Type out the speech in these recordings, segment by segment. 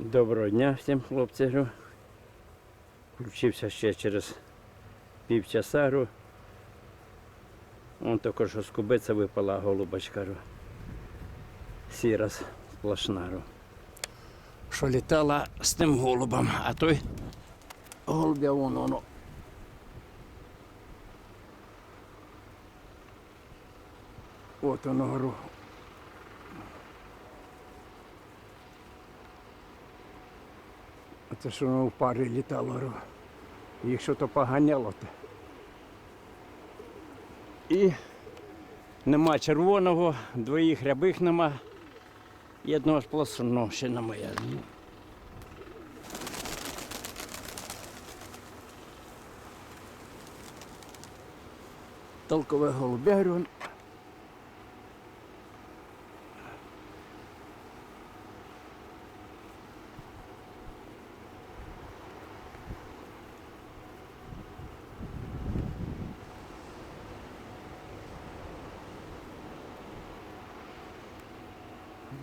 Доброго дня всім говорю. Включився ще через півчаса. Вон що з кубиця випала голубочка. Сіра сплошна. Що літала з тим голубом, а той голубя вон воно. От воно говорю. Оце що воно в парі літало. Їх що то поганяло. то. І нема червоного, двоїх рябих нема. І одного сплошного ще немає. Толкове голубя,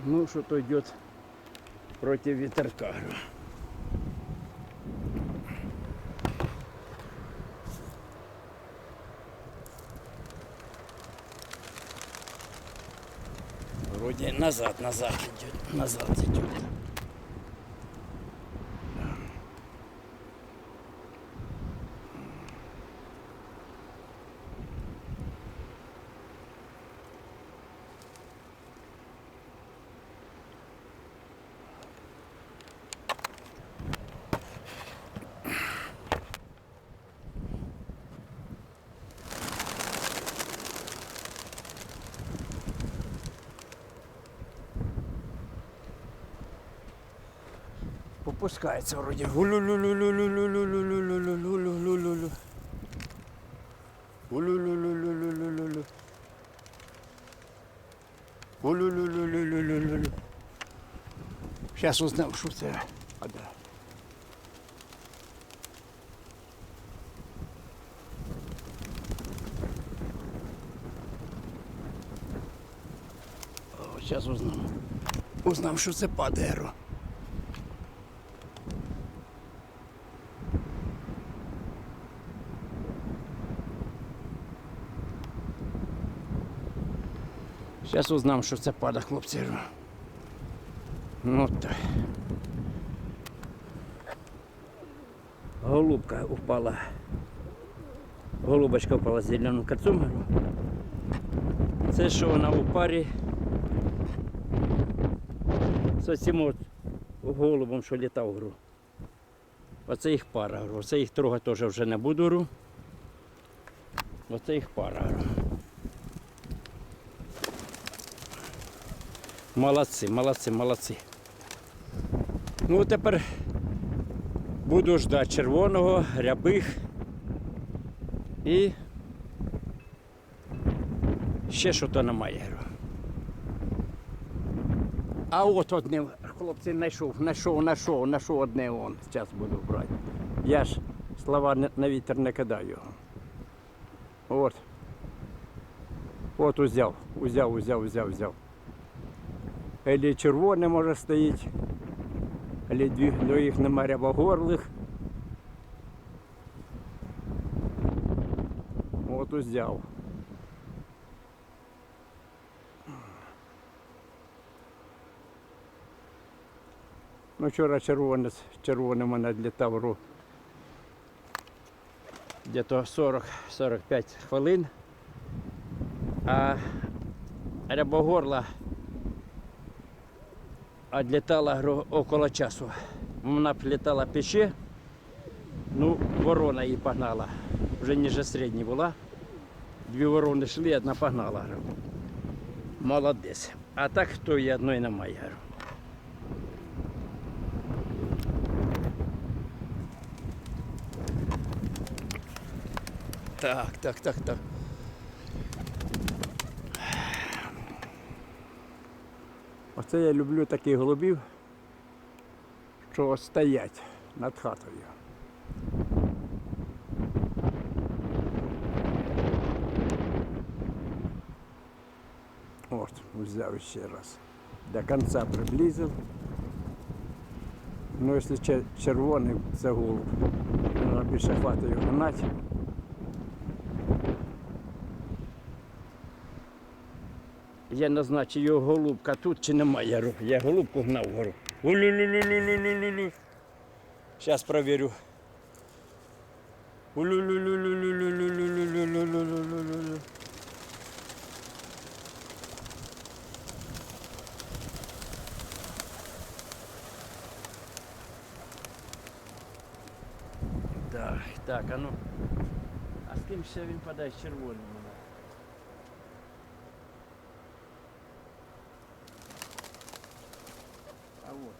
Ну, что-то идет против ветерка. Вроде назад, назад идет, назад идет. опускається вроді. Зараз узнав, що це. А, да. Зараз узнав. Узнав, що це падеро. Зараз узнам, що це пада, хлопці. Ну так. Голубка упала. Голубочка впала з зеленим кацумером. Це що вона у парі з цим от голубом, що літав гру. Оце їх пара гру. Оце їх трогати теж вже не буду гру. Оце їх пара гру. Молодці, молодці, молодці. Ну тепер буду ждати червоного, рябих і ще що то немає. А от одне, хлопці, знайшов, знайшов, знайшов, знайшов одне он. Зараз буду брати. Я ж слова на- вітер не кидаю його. От. От узяв, узяв, узяв, узяв, узяв. Елі червоне може стоїть, елі дві, двоїх нема рябогорлих. От узяв. Ну, вчора червоне, з червоним мене відлітав ру. Где-то 40-45 хвилин. А рябогорла відлітала около часу. Вона прилітала пече, ну, ворона її погнала. Вже ніже середньої була. Дві ворони йшли, одна погнала. Молодець. А так то і одної немає. Так, так, так, так. Оце я люблю таких голубів, що стоять над хатою. От, взяв ще раз. До кінця приблизив. Ну, якщо червоний, це голуб. Треба більше хватить його гнати. Я назначив його голубка тут чи немає. Я Я голубку гнав вгору. Улю-лю-лю-лю-лю-лю-лю. Зараз провірю. Улю-лю-лю-лю-лю-лю-лю-лю-лю-лю-лю-лю-лю-лю-лю. Так, так, а ну. А з ким ще він падає з червоним? у нас? А вот она. Дома. Лю-лю-лю-лю-лю-лю, села. Лю-лю-лю-лю-лю-лю.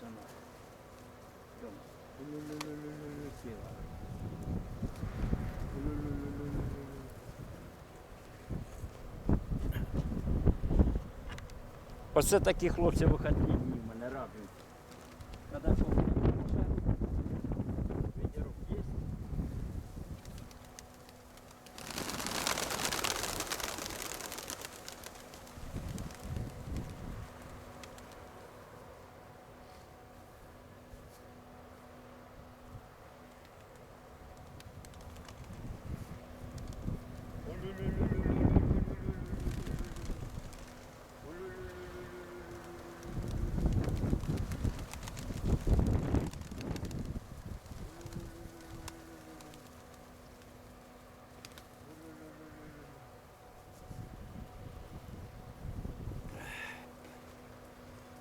Оце такі хлопці вихідні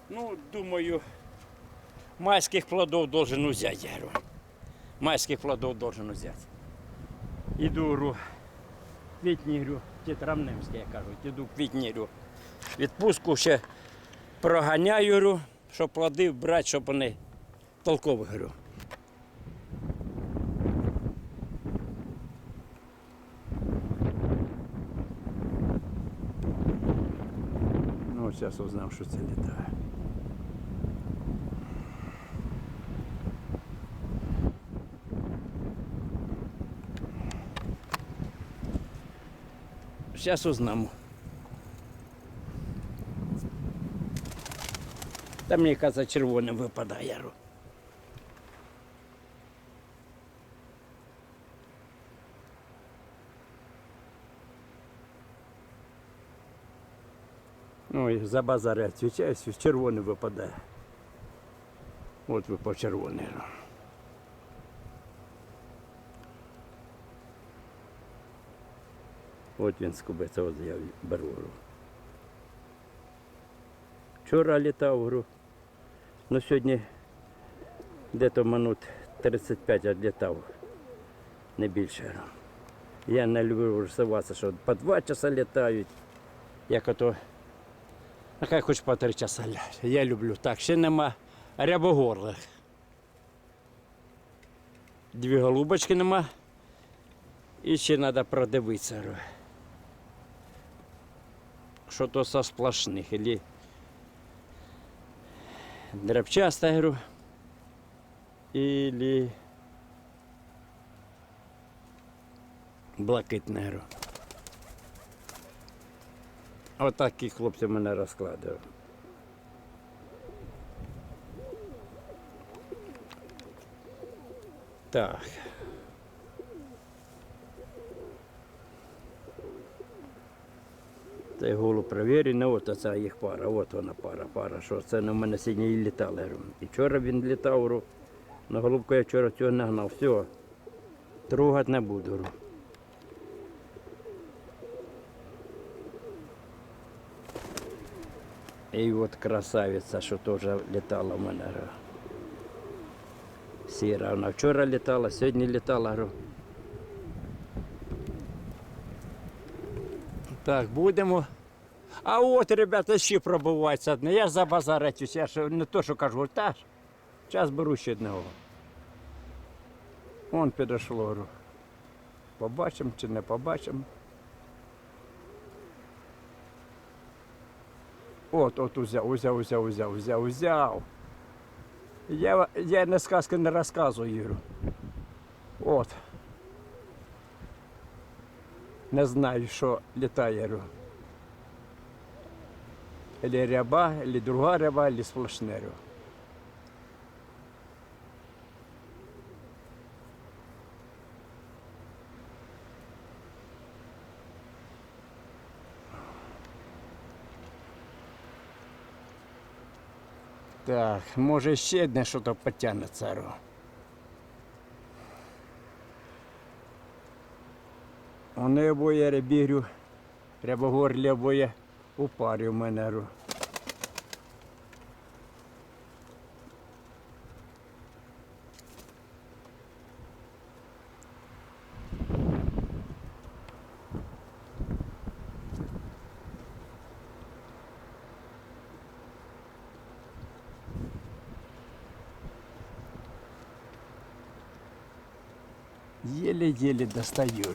Ну, думаю, майских плодов должен взять, я говорю. Майских плодов должен взять. Іду, говорю, квітні, говорю, тетрамнемське, я кажу, іду квітні, говорю. Відпустку ще проганяю, говорю, щоб плоди брати, щоб вони толкові, говорю. Ну, зараз узнав, що це літає. Зараз узнамо. Та мені каза червоним випадає. Ну і за базар відвічаю, червоний випадає. От випав червоний. От він скубиться, от я беру. Вчора літав, говорю. Ну сьогодні десь минут 35 відлітав. Не більше. Я не люблю рисуватися, що по два часа літають. Як ото. А хай хоч по три часа Я люблю так. Ще нема рябогорлих. Дві голубочки нема. І ще треба продивитися что-то со сплошных или дробчастая игру или блакитна гру. Отакі хлопці мене розкладували. Так. Та голу перевірено, от оця їх пара, от вона пара, пара. Що це на мене сьогодні і літали. І вчора він літав, на голубку я вчора цього не гнав. Все, трогати не буду. І от красавиця, що теж літала в мене. Сіра, вона вчора літала, сьогодні літала. Так, будемо. А от, ребята, ще пробувається одне. Я за базаретюсь, я ж не то, що кажу, та зараз беру ще одного. Вон підійшло. Побачимо чи не побачимо. От, от узяв, узяв, узяв, узяв, узяв, узяв. Я, я не сказки не розказую, Ігорю. От не знаю, що літає. Лі ряба, лі друга ряба, лі сплошне. Так, може ще одне щось потягнеться. Вони обоє ребірю, рябогорлі обоє у парі в мене. Еле-еле достаю.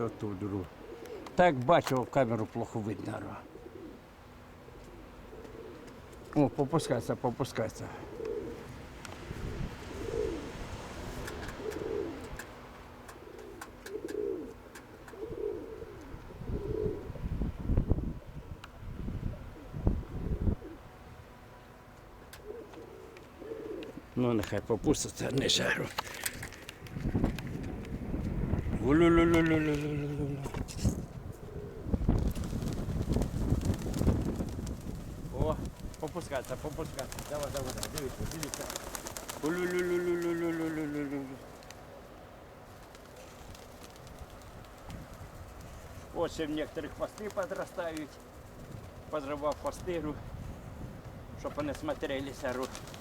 То тут ру? Так бачу, в камеру плохо видно. О, попускайся, попускайся. Ну, нехай попуститься, не жару. О, попускаться, попускаться. Давай, давай, давай, дивіться, дивіться. Осень некоторых хвосты подрастают, подрывав хвосты, чтобы они смотрели а руки.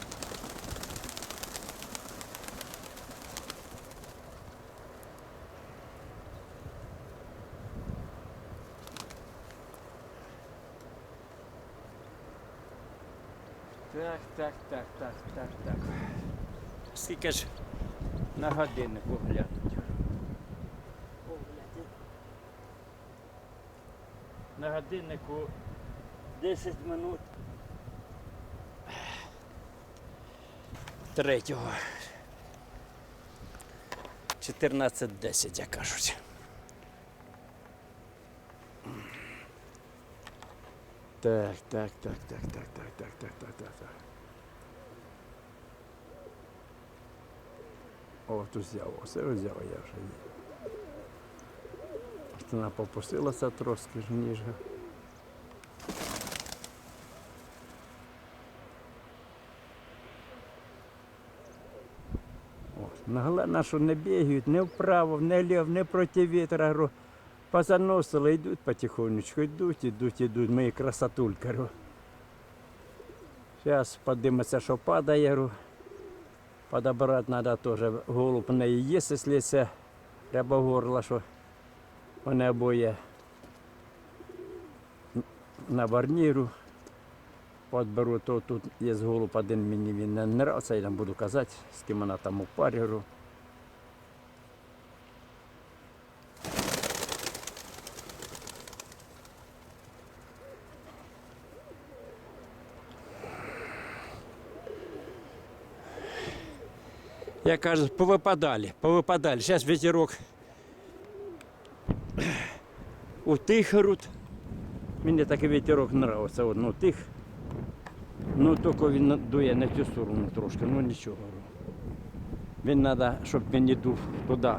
Так, так, так, так, так, так. Скільки ж на годиннику глянуть? На годиннику 10 минут. Третього. 14.10, як кажуть. Так, так, так, так, так, так, так, так, так, так, О, тут взяв, все взяв я вже її. Вона попустилася трошки ж ніж. Ось. Ну, Головне, що не бігають не вправо, не вліво, не проти вітра. Позаносили, йдуть потихонечку, йдуть, йдуть, йдуть, мої красотульки. говорю. Зараз подивимося, що падає. Подобрати треба теж голуб не неї є, якщо треба горло, що вони обоє на барніру. Подберу, то тут є голуб один мені він не нравиться, я там буду казати, з ким вона там у парі. Говорю. Я кажу, повипадали, повипадали. Зараз ветерок утих рут. Мені такий ветерок нравиться. От, ну, тих. Ну, тільки він дує на цю сторону трошки, ну нічого. Він треба, щоб він не дув туди.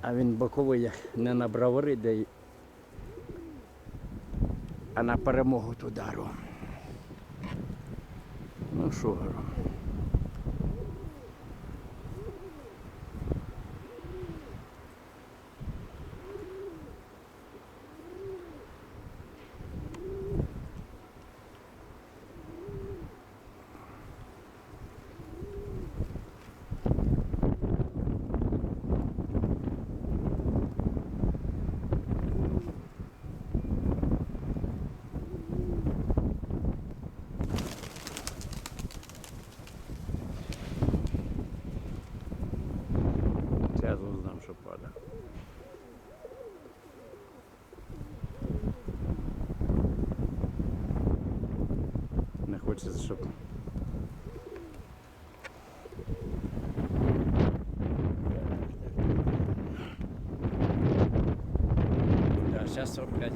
А він боковий як не набрав риди, а на перемогу туди. Ну що, говорю.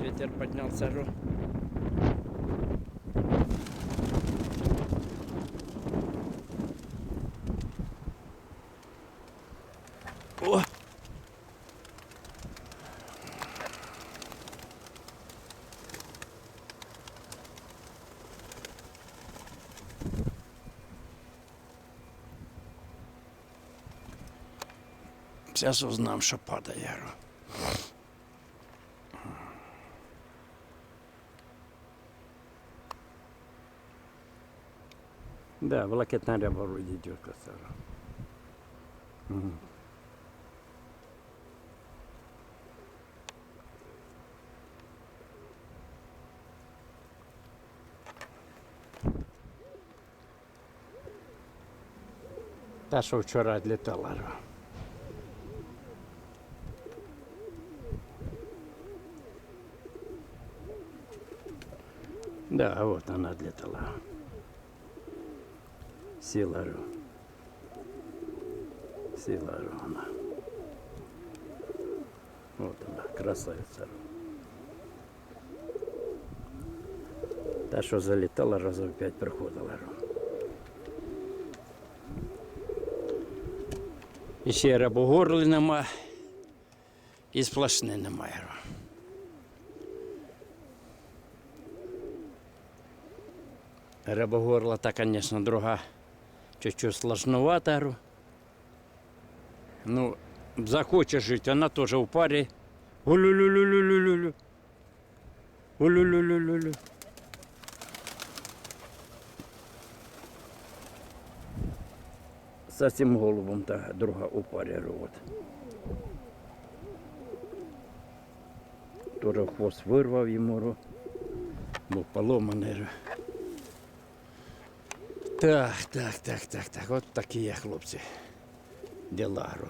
ветер поднялся. О! Сейчас узнаем, что падает. Да, блакитная ряба вроде идет. Мгм. Та, що вчора літала. Да, вот она отлетала. Сіла. говорю. Сіла вона. Вот она, красавиця. Та, що залітала, разів п'ять приходила. говорю. І ще рабогорли нема, і сплошни немає. говорю. Рябогорла та, конечно, друга чуть-чуть сложновата. говорю. Ну, захоче жить, она тоже в паре. Улю-лю-лю-лю-лю-лю. Улю-лю-лю-лю-лю. З цим голубом та друга у парі говорю. Тоже хвост вирвав йому, був поломаний. Так, так, так, так, так. От такі є хлопці. Ділару.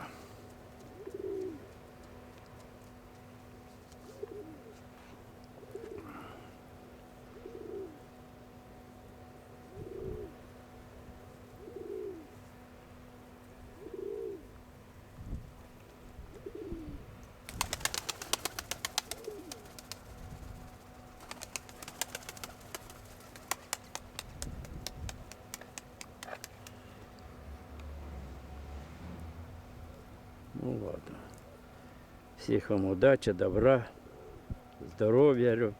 Ну ладно. Всіх вам удачі, добра, здоров'я.